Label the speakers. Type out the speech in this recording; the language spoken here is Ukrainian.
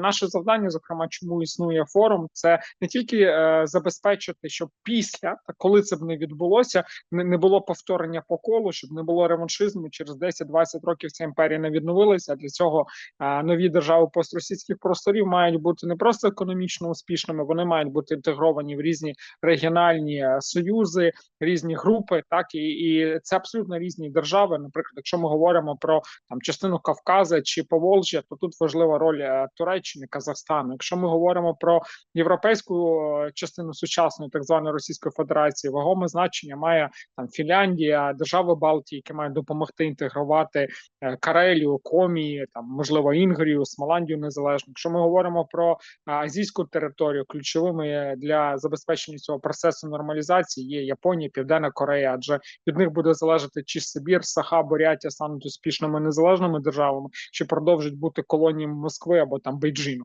Speaker 1: Наше завдання, зокрема, чому існує форум, це не тільки е, забезпечити, щоб після коли це б не відбулося, не, не було повторення по колу, щоб не було реваншизму через 10-20 років. Ця імперія не відновилася. Для цього е, нові держави постросійських просторів мають бути не просто економічно успішними, вони мають бути інтегровані в різні регіональні е, союзи, різні групи. Так і, і це абсолютно різні держави. Наприклад, якщо ми говоримо про там частину Кавказа чи Поволжя, то тут важлива роль е, Туреччини, Казахстану. Якщо ми говоримо про європейську частину сучасної так званої Російської Федерації, вагоме значення має там Фінляндія, держави Балтії, які мають допомогти інтегрувати е, Карелію, Комі, там можливо Інгрію, Смоландію незалежно. Якщо ми говоримо про е, азійську територію, ключовими для забезпечення цього процесу нормалізації є Японія, Південна Корея, адже від них буде залежати чи Сибір, Саха, Бурятія стануть успішними незалежними державами, чи продовжать бути колоніями Москви або там do